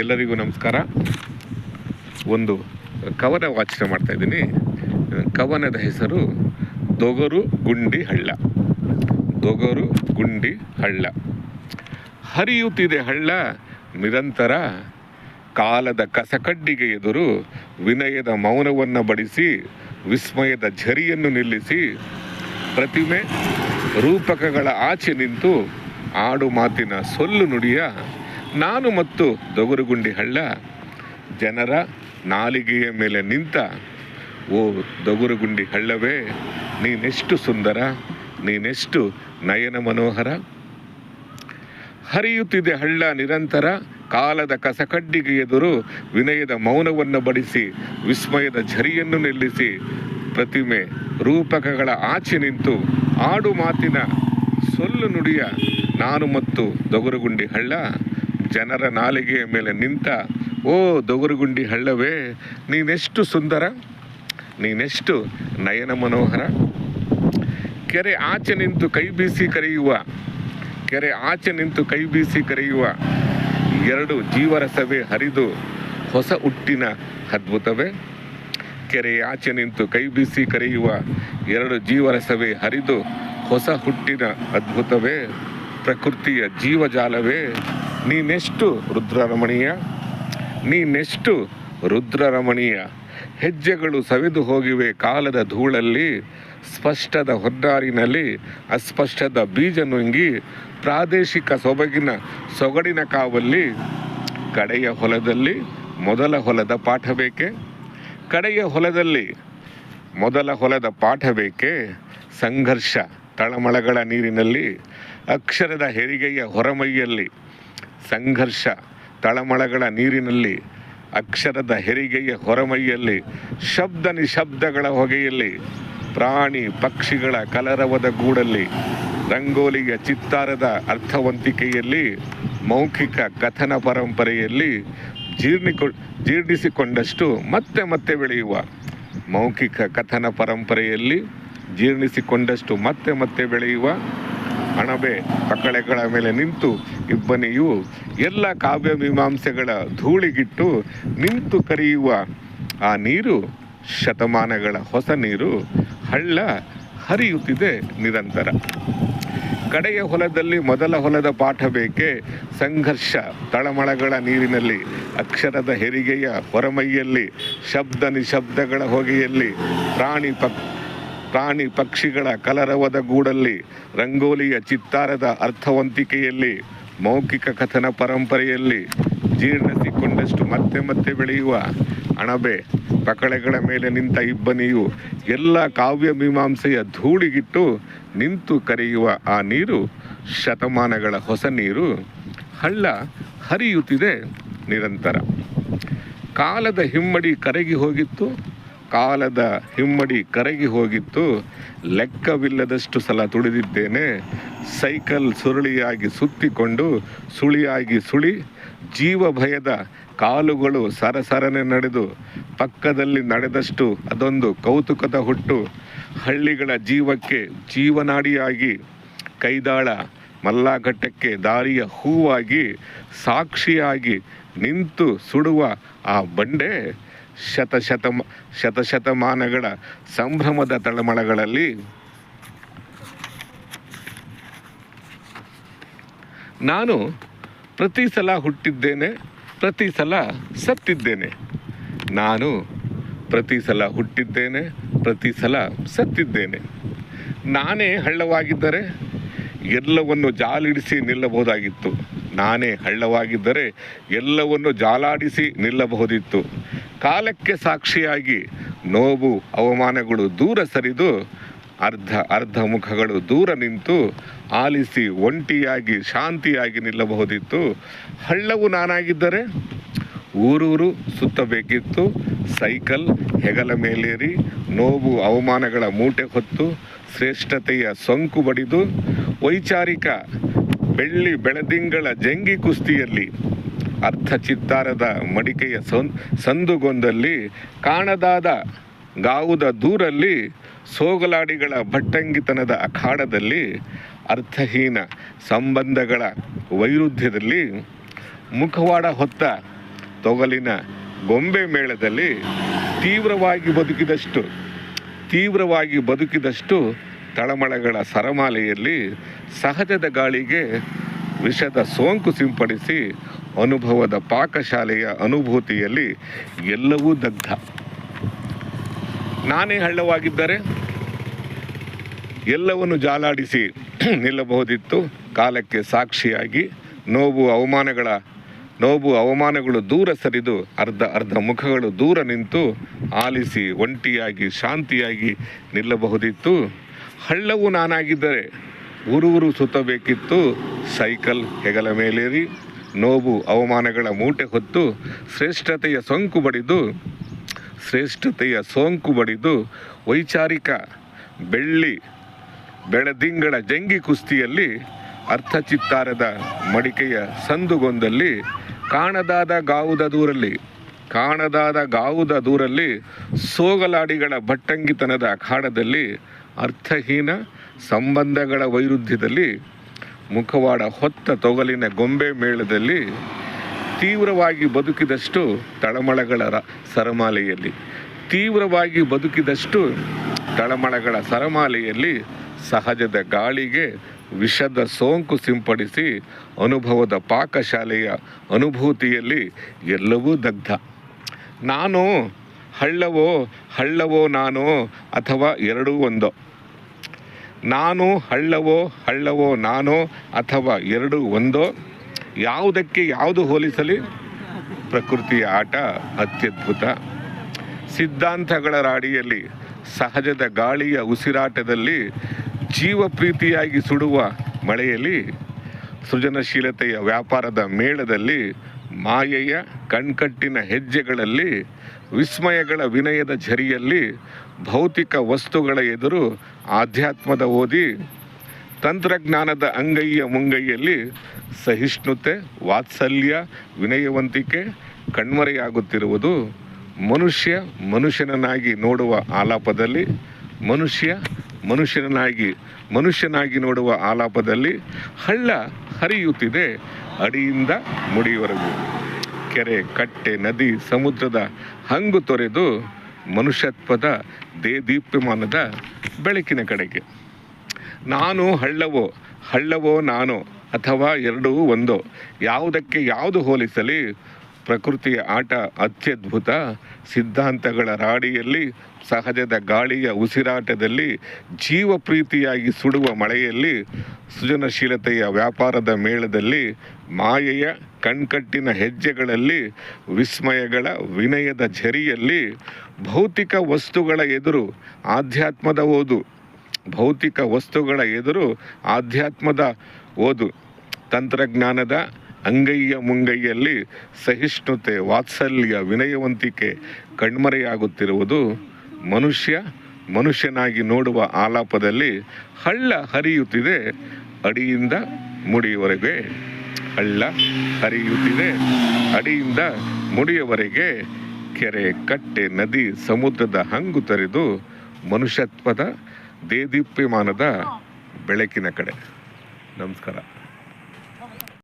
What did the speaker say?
ಎಲ್ಲರಿಗೂ ನಮಸ್ಕಾರ. ಒಂದು ಕವನ ವಾಚನ ಮಾಡ್ತಾ ಇದ್ದೀನಿ. ಕವನದ ಹೆಸರು ದೊಗರು ಗುಂಡಿ ಹಳ್ಳ. ದೊಗರು ಗುಂಡಿ ಹಳ್ಳ. ಹರಿಯುತ್ತಿದೆ ಹಳ್ಳ ನಿರಂತರ ಕಾಲದ ಕಸಕಡ್ಡಿಗೆ ಎದುರು ವಿನಯದ ಮೌನವನ್ನು ಬಡಿಸಿ ವಿಸ್ಮಯದ ಝರಿಯನ್ನು ನಿಲ್ಲಿಸಿ ಪ್ರತಿಮೆ ರೂಪಕಗಳ ಆಚೆ ನಿಂತು ಆಡು ಮಾತಿನ ಸೊಲ್ಲು ನುಡಿಯ ನಾನು ಮತ್ತು ದೊಗರುಗುಂಡಿ ಹಳ್ಳ ಜನರ ನಾಲಿಗೆಯ ಮೇಲೆ ನಿಂತ, ಓ ದೊಗರುಗುಂಡಿ ಹಳ್ಳವೇ, ನೀನೆಷ್ಟು ಸುಂದರ, ನೀನೆಷ್ಟು ನಯನ ಮನೋಹರ. ಹರಿಯುತ್ತಿದೆ ಹಳ್ಳ ನಿರಂತರ, ಕಾಲದ ಕಸಕಡ್ಡಿಗೆ ಎದುರು ವಿನಯದ ಮೌನವನ್ನು ಬಡಿಸಿ, ವಿಸ್ಮಯದ ಝರಿಯನ್ನು ನಿಲ್ಲಿಸಿ, ಪ್ರತಿಮೆ ರೂಪಕಗಳ ಆಚೆ ನಿಂತು ಆಡು ಮಾತಿನ ಸೊಲ್ಲು ನುಡಿಯ ನಾನು ಮತ್ತು ದೊಗರುಗುಂಡಿ ಹಳ್ಳ ಜನರ ನಾಲಿಗೆಯ ಮೇಲೆ ನಿಂತ, ಓ, ದೊಗರುಗುಂಡಿ ಹಳ್ಳವೇ, ನೀನೆಷ್ಟು ಸುಂದರ, ನೀನೆಷ್ಟು ನಯನ ಮನೋಹರ. ಕೆರೆ ಆಚೆ ನಿಂತು ಕೈ ಬೀಸಿ ಕರೆಯುವ, ಕೆರೆ ಆಚೆ ನಿಂತು ಕೈ ಬೀಸಿ ಕರೆಯುವ, ಎರಡು ಜೀವರಸವೇ ಹರಿದು ಹೊಸ ಹುಟ್ಟಿನ ಅದ್ಭುತವೇ. ಕೆರೆ ಆಚೆ ನಿಂತು ಕೈ ಬೀಸಿ ಕರೆಯುವ, ಎರಡು ಜೀವರಸವೇ ಹರಿದು ಹೊಸ ಹುಟ್ಟಿನ ಅದ್ಭುತವೇ. ಪ್ರಕೃತಿಯ ಜೀವಜಾಲವೇ ನೀನೆಷ್ಟು ರುದ್ರರಮಣೀಯ? ನೀನೆಷ್ಟು ರುದ್ರರಮಣೀಯ? ಹೆಜ್ಜೆಗಳು ಸವೆದು ಹೋಗಿವೆ ಕಾಲದ ಧೂಳಲ್ಲಿ, ಸ್ಪಷ್ಟದ ಹೊನ್ನಾರಿನಲ್ಲಿ, ಅಸ್ಪಷ್ಟದ ಬೀಜ ನುಂಗಿ, ಪ್ರಾದೇಶಿಕ ಸೊಬಗಿನ ಸೊಗಡಿನ ಕಾವಲ್ಲಿ. ಕಡೆಯ ಹೊಲದಲ್ಲಿ ಮೊದಲ ಹೊಲದ ಪಾಠ ಬೇಕೆ ಕಡೆಯ ಹೊಲದಲ್ಲಿ ಮೊದಲ ಹೊಲದ ಪಾಠ ಬೇಕೆ ಸಂಘರ್ಷ, ತಳಮಳಗಳ ನೀರಿನಲ್ಲಿ ಅಕ್ಷರದ ಹೆರಿಗೆಯ ಹೊರಮೈಯಲ್ಲಿ ಸಂಘರ್ಷ, ತಳಮಳಗಳ ನೀರಿನಲ್ಲಿ ಅಕ್ಷರದ ಹೆರಿಗೆಯ ಹೊರಮೈಯಲ್ಲಿ ಶಬ್ದ ನಿಶಬ್ದಗಳ ಹೊಗೆಯಲ್ಲಿ ಪ್ರಾಣಿ ಪಕ್ಷಿಗಳ ಕಲರವದ ಗೂಡಲ್ಲಿ ರಂಗೋಲಿಯ ಚಿತ್ತಾರದ ಅರ್ಥವಂತಿಕೆಯಲ್ಲಿ ಮೌಖಿಕ ಕಥನ ಪರಂಪರೆಯಲ್ಲಿ ಜೀರ್ಣಿಕೊ, ಜೀರ್ಣಿಸಿಕೊಂಡಷ್ಟು ಮತ್ತೆ ಮತ್ತೆ ಬೆಳೆಯುವ ಮೌಖಿಕ ಕಥನ ಪರಂಪರೆಯಲ್ಲಿ ಜೀರ್ಣಿಸಿಕೊಂಡಷ್ಟು ಮತ್ತೆ ಮತ್ತೆ ಬೆಳೆಯುವ ಅಣಬೆ ತಕ್ಕಳೆಗಳ ಮೇಲೆ ನಿಂತು ಇಬ್ಬನಿಯು ಎಲ್ಲ ಕಾವ್ಯ ಮೀಮಾಂಸೆಗಳ ಧೂಳಿಗಿಟ್ಟು ನಿಂತು ಕರೆಯುವ ಆ ನೀರು, ಶತಮಾನಗಳ ಹೊಸ ನೀರು, ಹಳ್ಳ ಹರಿಯುತ್ತಿದೆ ನಿರಂತರ. ಕಡೆಯ ಹೊಲದಲ್ಲಿ ಮೊದಲ ಹೊಲದ ಪಾಠ ಬೇಕೆ? ಸಂಘರ್ಷ, ತಳಮಳಗಳ ನೀರಿನಲ್ಲಿ, ಅಕ್ಷರದ ಹೆರಿಗೆಯ ಹೊರಮೈಯಲ್ಲಿ, ಶಬ್ದ ನಿಶಬ್ದಗಳ ಹೊಗೆಯಲ್ಲಿ, ಪ್ರಾಣಿ ಪಕ್ ಪ್ರಾಣಿ ಪಕ್ಷಿಗಳ ಕಲರವದ ಗೂಡಲ್ಲಿ ರಂಗೋಲಿಯ ಚಿತ್ತಾರದ ಅರ್ಥವಂತಿಕೆಯಲ್ಲಿ, ಮೌಖಿಕ ಕಥನ ಪರಂಪರೆಯಲ್ಲಿ ಜೀರ್ಣಿಸಿಕೊಂಡಷ್ಟು ಮತ್ತೆ ಮತ್ತೆ ಬೆಳೆಯುವ ಅಣಬೆ ಪಕಳೆಗಳ ಮೇಲೆ ನಿಂತ ಇಬ್ಬನಿಯು ಎಲ್ಲ ಕಾವ್ಯ ಮೀಮಾಂಸೆಯ ಧೂಳಿಗಿಟ್ಟು ನಿಂತು ಕರೆಯುವ ಆ ನೀರು ಶತಮಾನಗಳ ಹೊಸ ನೀರು. ಹಳ್ಳ ಹರಿಯುತ್ತಿದೆ ನಿರಂತರ. ಕಾಲದ ಹಿಮ್ಮಡಿ ಕರಗಿ ಹೋಗಿತ್ತು. ಕಾಲದ ಹಿಮ್ಮಡಿ ಕರಗಿ ಹೋಗಿತ್ತು. ಲೆಕ್ಕವಿಲ್ಲದಷ್ಟು ಸಲ ತುಳಿದಿದ್ದೇನೆ. ಸೈಕಲ್ ಸುರುಳಿಯಾಗಿ ಸುತ್ತಿಕೊಂಡು ಸುಳಿಯಾಗಿ ಸುಳಿ ಜೀವ ಭಯದ ಕಾಲುಗಳು ಸರಸರನೆ ನಡೆದು, ಪಕ್ಕದಲ್ಲಿ ನಡೆದಷ್ಟು ಅದೊಂದು ಕೌತುಕದ ಹುಟ್ಟು. ಹಳ್ಳಿಗಳ ಜೀವಕ್ಕೆ ಜೀವನಾಡಿಯಾಗಿ, ಕೈದಾಳ ಮಲ್ಲಾಘಟ್ಟಕ್ಕೆ ದಾರಿಯ ಹೂವಾಗಿ, ಸಾಕ್ಷಿಯಾಗಿ ನಿಂತು ಸುಡುವ ಆ ಬಂಡೆ ಶತಶತಮ ಶತಶತಮಾನಗಳ ಸಂಭ್ರಮದ ತಳಮಳಗಳಲ್ಲಿ ನಾನು ಪ್ರತಿ ಸಲ ಹುಟ್ಟಿದ್ದೇನೆ, ಪ್ರತಿ ಸಲ ಸತ್ತಿದ್ದೇನೆ. ನಾನು ಪ್ರತಿ ಸಲ ಹುಟ್ಟಿದ್ದೇನೆ, ಪ್ರತಿ ಸಲ ಸತ್ತಿದ್ದೇನೆ. ನಾನೇ ಹಳ್ಳವಾಗಿದ್ದರೆ ಎಲ್ಲವನ್ನು ಜಾಲಿಡಿಸಿ ನಿಲ್ಲಬಹುದಾಗಿತ್ತು. ನಾನೇ ಹಳ್ಳವಾಗಿದ್ದರೆ ಎಲ್ಲವನ್ನು ಜಾಲಾಡಿಸಿ ನಿಲ್ಲಬಹುದಿತ್ತು. ಕಾಲಕ್ಕೆ ಸಾಕ್ಷಿಯಾಗಿ ನೋವು, ಅವಮಾನಗಳು ದೂರ ಸರಿದು ಅರ್ಧ ಅರ್ಧ ಮುಖಗಳು ದೂರ ನಿಂತು ಆಲಿಸಿ ಒಂಟಿಯಾಗಿ, ಶಾಂತಿಯಾಗಿ ನಿಲ್ಲಬಹುದಿತ್ತು. ಹಳ್ಳವು ನಾನಾಗಿದ್ದರೆ ಊರೂರು ಸುತ್ತಬೇಕಿತ್ತು. ಸೈಕಲ್ ಹೆಗಲ ಮೇಲೇರಿ, ನೋವು, ಅವಮಾನಗಳ ಮೂಟೆ ಹೊತ್ತು ಶ್ರೇಷ್ಠತೆಯ ಸೊಂಕು ಬಡಿದು ವೈಚಾರಿಕ ಬೆಳ್ಳಿ ಬೆಳದಿಂಗಳ ಜಂಗಿ ಕುಸ್ತಿಯಲ್ಲಿ ಅರ್ಥ ಚಿತ್ತಾರದ ಮಡಿಕೆಯ ಸಂದುಗೊಂದಲ್ಲಿ ಕಾಣದಾದ ಗಾವುದ ದೂರಲ್ಲಿ ಸೋಗಲಾಡಿಗಳ ಭಟ್ಟಂಗಿತನದ ಅಖಾಡದಲ್ಲಿ ಅರ್ಥಹೀನ ಸಂಬಂಧಗಳ ವೈರುಧ್ಯದಲ್ಲಿ ಮುಖವಾಡ ಹೊತ್ತ ತೊಗಲಿನ ಗೊಂಬೆ ಮೇಳದಲ್ಲಿ ತೀವ್ರವಾಗಿ ಬದುಕಿದಷ್ಟು ತೀವ್ರವಾಗಿ ಬದುಕಿದಷ್ಟು ತಳಮಳಗಳ ಸರಮಾಲೆಯಲ್ಲಿ ಸಹಜದ ಗಾಳಿಗೆ ವಿಷದ ಸೋಂಕು ಸಿಂಪಡಿಸಿ ಅನುಭವದ ಪಾಕಶಾಲೆಯ ಅನುಭೂತಿಯಲ್ಲಿ ಎಲ್ಲವೂ ದಗ್ಧ. ನಾನೇ ಹಳ್ಳವಾಗಿದ್ದರೆ ಎಲ್ಲವನ್ನು ಜಾಲಾಡಿಸಿ ನಿಲ್ಲಬಹುದಿತ್ತು. ಕಾಲಕ್ಕೆ ಸಾಕ್ಷಿಯಾಗಿ ನೋವು ಅವಮಾನಗಳ, ನೋವು ಅವಮಾನಗಳು ದೂರ ಸರಿದು ಅರ್ಧ ಅರ್ಧ ಮುಖಗಳು ದೂರ ನಿಂತು ಆಲಿಸಿ ಒಂಟಿಯಾಗಿ, ಶಾಂತಿಯಾಗಿ ನಿಲ್ಲಬಹುದಿತ್ತು. ಹಳ್ಳವು ನಾನಾಗಿದ್ದರೆ ಊರೂರು ಸುತ್ತಬೇಕಿತ್ತು. ಸೈಕಲ್ ಹೆಗಲ ಮೇಲೇರಿ. ನೋವು, ಅವಮಾನಗಳ ಮೂಟೆ ಹೊತ್ತು ಶ್ರೇಷ್ಠತೆಯ ಸೋಂಕು ಬಡಿದು, ಶ್ರೇಷ್ಠತೆಯ ಸೋಂಕು ಬಡಿದು ವೈಚಾರಿಕ ಬೆಳ್ಳಿ ಬೆಳದಿಂಗಳ ಜಂಗಿ ಕುಸ್ತಿಯಲ್ಲಿ ಅರ್ಥಚಿತ್ತಾರದ ಮಡಿಕೆಯ ಸಂದುಗೊಂದಲ್ಲಿ ಕಾಣದಾದ ಗಾವುದ ದೂರಲ್ಲಿ, ಕಾಣದಾದ ಗಾವುದ ದೂರಲ್ಲಿ ಸೋಗಲಾಡಿಗಳ ಭಟ್ಟಂಗಿತನದ ಅಖಾಡದಲ್ಲಿ ಅರ್ಥಹೀನ ಸಂಬಂಧಗಳ ವೈರುಧ್ಯದಲ್ಲಿ ಮುಖವಾಡ ಹೊತ್ತ ತೊಗಲಿನ ಗೊಂಬೆ ಮೇಳದಲ್ಲಿ ತೀವ್ರವಾಗಿ ಬದುಕಿದಷ್ಟು ತಳಮಳಗಳ ಸರಮಾಲೆಯಲ್ಲಿ, ತೀವ್ರವಾಗಿ ಬದುಕಿದಷ್ಟು ತಳಮಳಗಳ ಸರಮಾಲೆಯಲ್ಲಿ ಸಹಜದ ಗಾಳಿಗೆ ವಿಷದ ಸೋಂಕು ಸಿಂಪಡಿಸಿ ಅನುಭವದ ಪಾಕಶಾಲೆಯ ಅನುಭೂತಿಯಲ್ಲಿ ಎಲ್ಲವೂ ದಗ್ಧ. ನಾನು ಹಳ್ಳವೋ ಹಳ್ಳವೋ ನಾನು ಅಥವಾ ಎರಡೂ ಒಂದೋ. ನಾನು ಹಳ್ಳವೋ ಹಳ್ಳವೋ ನಾನೋ ಅಥವಾ ಎರಡು ಒಂದೋ, ಯಾವುದಕ್ಕೆ ಯಾವುದು ಹೋಲಿಸಲಿ? ಪ್ರಕೃತಿಯ ಆಟ ಅತ್ಯದ್ಭುತ. ಸಿದ್ಧಾಂತಗಳ ರಾಡಿಯಲ್ಲಿ ಸಹಜದ ಗಾಳಿಯ ಉಸಿರಾಟದಲ್ಲಿ ಜೀವ ಪ್ರೀತಿಯಾಗಿ ಸುಡುವ ಮಳೆಯಲ್ಲಿ ಸೃಜನಶೀಲತೆಯ ವ್ಯಾಪಾರದ ಮೇಳದಲ್ಲಿ ಮಾಯೆಯ ಕಣ್ಕಟ್ಟಿನ ಹೆಜ್ಜೆಗಳಲ್ಲಿ ವಿಸ್ಮಯಗಳ ವಿನಯದ ಝರಿಯಲ್ಲಿ ಭೌತಿಕ ವಸ್ತುಗಳ ಎದುರು ಆಧ್ಯಾತ್ಮದ ಓದಿ ತಂತ್ರಜ್ಞಾನದ ಅಂಗೈಯ ಮುಂಗೈಯಲ್ಲಿ ಸಹಿಷ್ಣುತೆ, ವಾತ್ಸಲ್ಯ, ವಿನಯವಂತಿಕೆ ಕಣ್ಮರೆಯಾಗುತ್ತಿರುವುದು ಮನುಷ್ಯ ಮನುಷ್ಯನನ್ನಾಗಿ ನೋಡುವ ಆಲಾಪದಲ್ಲಿ, ಮನುಷ್ಯ ಮನುಷ್ಯನಾಗಿ ಮನುಷ್ಯನಾಗಿ ನೋಡುವ ಆಲಾಪದಲ್ಲಿ ಹಳ್ಳ ಹರಿಯುತ್ತಿದೆ ಅಡಿಯಿಂದ ಮುಡಿಯವರೆಗೂ. ಕೆರೆ, ಕಟ್ಟೆ, ನದಿ, ಸಮುದ್ರದ ಹಂಗು ತೊರೆದು ಮನುಷ್ಯತ್ವದ ದೇದೀಪ್ಯಮಾನದ ಬೆಳಕಿನ ಕಡೆಗೆ. ನಾನು ಹಳ್ಳವೋ ಹಳ್ಳವೋ ನಾನು ಅಥವಾ ಎರಡೂ ಒಂದೋ, ಯಾವುದಕ್ಕೆ ಯಾವುದು ಹೋಲಿಸಲಿ ಪ್ರಕೃತಿಯ ಆಟ ಅತ್ಯದ್ಭುತ. ಸಿದ್ಧಾಂತಗಳ ರಾಡಿಯಲ್ಲಿ, ಸಹಜದ ಗಾಳಿಯ ಉಸಿರಾಟದಲ್ಲಿ ಜೀವ ಪ್ರೀತಿಯಾಗಿ ಸುಡುವ ಮಳೆಯಲ್ಲಿ, ಸೃಜನಶೀಲತೆಯ ವ್ಯಾಪಾರದ ಮೇಳದಲ್ಲಿ, ಮಾಯೆಯ ಕಣ್ಕಟ್ಟಿನ ಹೆಜ್ಜೆಗಳಲ್ಲಿ, ವಿಸ್ಮಯಗಳ ವಿನಯದ ಝರಿಯಲ್ಲಿ, ಭೌತಿಕ ವಸ್ತುಗಳ ಎದುರು ಆಧ್ಯಾತ್ಮದ ಓದು. ಭೌತಿಕ ವಸ್ತುಗಳ ಎದುರು ಆಧ್ಯಾತ್ಮದ ಓದು. ತಂತ್ರಜ್ಞಾನದ ಅಂಗೈಯ ಮುಂಗೈಯಲ್ಲಿ ಸಹಿಷ್ಣುತೆ, ವಾತ್ಸಲ್ಯ, ವಿನಯವಂತಿಕೆ ಕಣ್ಮರೆಯಾಗುತ್ತಿರುವುದು ಮನುಷ್ಯ ಮನುಷ್ಯನಾಗಿ ನೋಡುವ ಆಲಾಪದಲ್ಲಿ ಹಳ್ಳ ಹರಿಯುತ್ತಿದೆ ಅಡಿಯಿಂದ ಮುಡಿಯವರೆಗೆ. ಹಳ್ಳ ಹರಿಯುತ್ತಿದೆ ಅಡಿಯಿಂದ ಮುಡಿಯವರೆಗೆ. ಕೆರೆ, ಕಟ್ಟೆ, ನದಿ, ಸಮುದ್ರದ ಹಂಗು ತರೆದು ಮನುಷ್ಯತ್ವದ ದೇದೀಪ್ಯಮಾನದ ಬೆಳಕಿನ ಕಡೆ. ನಮಸ್ಕಾರ.